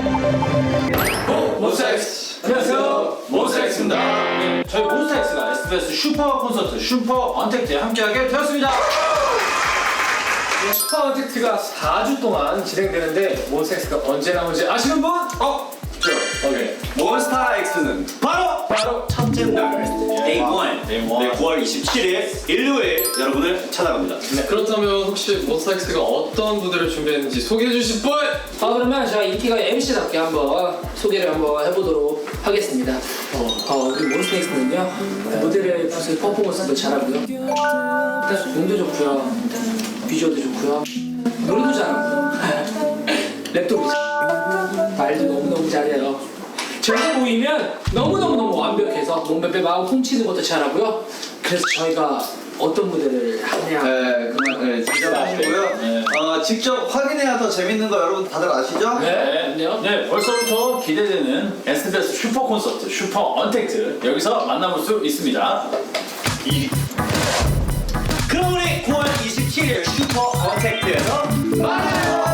어, 몬스타엑스. 안녕하세요. 몬스타엑스입니다. 저희 몬스타엑스가 SBS 슈퍼 콘서트 슈퍼 언택트에 함께하게 되었습니다. 네, 슈퍼 언택트가 4주 동안 진행되는데 몬스타엑스가 언제 나오는지 아시는 분? 어? 저 오케이. 몬스타엑스는 바로 바로 첫째 날 데이 1 데이 1 5월 27일 인류에 여러분을 찾아갑니다. 네, 그렇다면 혹시 모스타엑스가 어떤 무대를 준비했는지 소개해 주실 분? 아 그러면 제가 인기가 MC답게 한번 소개를 한번 해보도록 하겠습니다. 어, 어, 우리 몬스테이스는요 무대를 부스 퍼포먼스도 잘하고요. 일단 몸도 좋고요, 비주얼도 좋고요, 노래도 잘하고 랩도 잘하고 말도 너무 너무 잘해요. 제가 보이면 너무 너무 너무 완벽해서 몸빼빼 마음 훔치는 것도 잘하고요. 그래서 저희가 어떤 무대를 하냐. 네, 그만 네, 직접 하시고요. 네. 어, 직접 확인해야 더 재밌는 거 여러분 다들 아시죠? 네, 그럼요. 네 벌써부터 기대되는 SBS 슈퍼 콘서트 슈퍼 언택트 여기서 만나볼 수 있습니다 그럼 우리 9월 27일 슈퍼 언택트에서 만나요